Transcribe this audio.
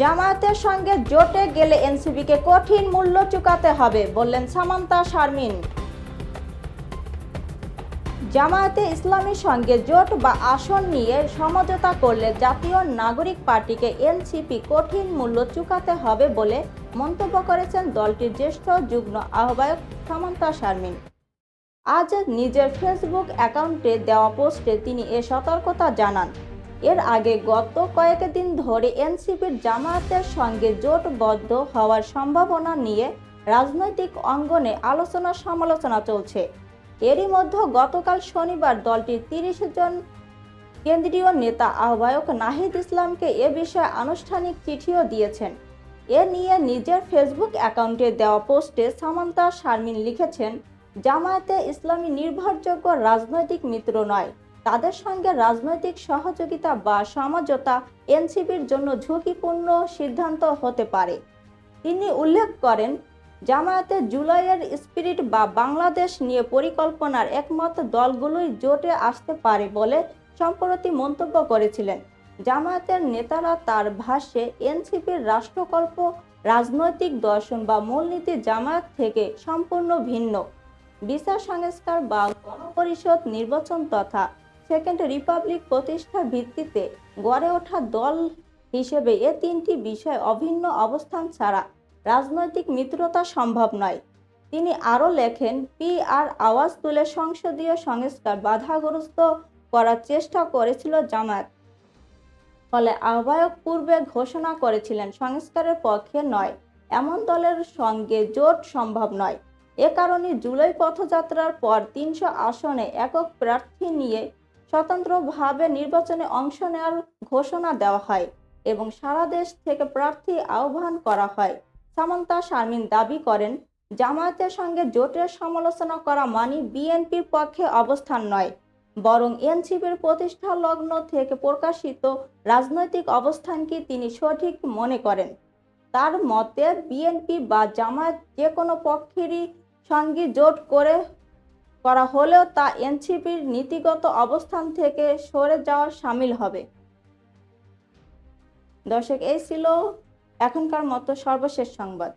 জামায়াতের সঙ্গে জোটে গেলে এনসিপিকে কঠিন মূল্য চুকাতে হবে, বললেন সামান্তা শারমিন। জামায়াতে ইসলামীর সঙ্গে জোট বা আসন নিয়ে সমঝোতা করলে জাতীয় নাগরিক পার্টিকে এনসিপি কঠিন মূল্য চুকাতে হবে বলে মন্তব্য করেছেন দলটির জ্যেষ্ঠ যুগ্ম আহ্বায়ক সামান্তা শারমিন। আজ নিজের ফেসবুক অ্যাকাউন্টে দেওয়া পোস্টে তিনি এ সতর্কতা জানান। এর আগে গত কয়েকদিন ধরে এনসিপির জামায়াতের সঙ্গে জোটবদ্ধ হওয়ার সম্ভাবনা নিয়ে রাজনৈতিক অঙ্গনে আলোচনা সমালোচনা চলছে। এরই মধ্যে গতকাল শনিবার দলটির তিরিশ জন কেন্দ্রীয় নেতা আহ্বায়ক নাহিদ ইসলামকে এ বিষয়ে আনুষ্ঠানিক চিঠিও দিয়েছেন। এ নিয়ে নিজের ফেসবুক অ্যাকাউন্টে দেওয়া পোস্টে সামান্তা শারমিন লিখেছেন, জামায়াতে ইসলামী নির্ভরযোগ্য রাজনৈতিক মিত্র নয়। তাদের সঙ্গে রাজনৈতিক সহযোগিতা বা সমঝোতা এনসিপির জন্য ঝুঁকিপূর্ণ সিদ্ধান্ত হতে পারে। তিনি উল্লেখ করেন, জামায়াতে জুলাইয়ের স্পিরিট বা বাংলাদেশ নিয়ে পরিকল্পনার একমাত্র দলগুলোই জোটে আসতে পারে বলে সম্প্রতি মন্তব্য করেছিলেন। জামায়াতের নেতারা তার ভাষ্যে, এনসিপির রাষ্ট্রকল্প, রাজনৈতিক দর্শন বা মূলনীতি জামায়াত থেকে সম্পূর্ণ ভিন্ন। বিচার সংস্কার বা গণপরিষদ নির্বাচন তথা সেকেন্ড রিপাবলিক প্রতিষ্ঠার ভিত্তিতে গড়ে ওঠা দল হিসেবে এ তিনটি বিষয় অভিন্ন অবস্থান ছাড়া রাজনৈতিক মিত্রতা সম্ভব নয়। তিনি আরও লেখেন, পি আর আওয়াজ তুলে সংসদীয় সংস্কার বাধাগ্রস্ত করার চেষ্টা করেছিল জামায়াত, ফলে আহ্বায়ক পূর্বে ঘোষণা করেছিলেন, সংস্কারের পক্ষে নয়, এমন দলের সঙ্গে জোট সম্ভব নয়। এ কারণে জুলাই পথযাত্রার পর তিনশো আসনে একক প্রার্থী নিয়ে স্বতন্ত্রভাবে নির্বাচনে অংশ নেওয়ার ঘোষণা দেওয়া হয় এবং সারা দেশ থেকে প্রার্থী আহ্বান করা হয়। সামান্তা শারমিন দাবি করেন, জামায়াতের সঙ্গে জোটের সমালোচনা করা মানে বিএনপির পক্ষে অবস্থান নয়, বরং এনসিপির প্রতিষ্ঠা লগ্ন থেকে প্রকাশিত রাজনৈতিক অবস্থানকে তিনি সঠিক মনে করেন। তার মতে, বিএনপি বা জামায়াত যে কোনো পক্ষেরই সঙ্গে জোট করে করা হলেও তা এনসিপির নীতিগত অবস্থান থেকে সরে যাওয়া সামিল হবে। দর্শক, এই ছিল এখনকার মতো সর্বশেষ সংবাদ।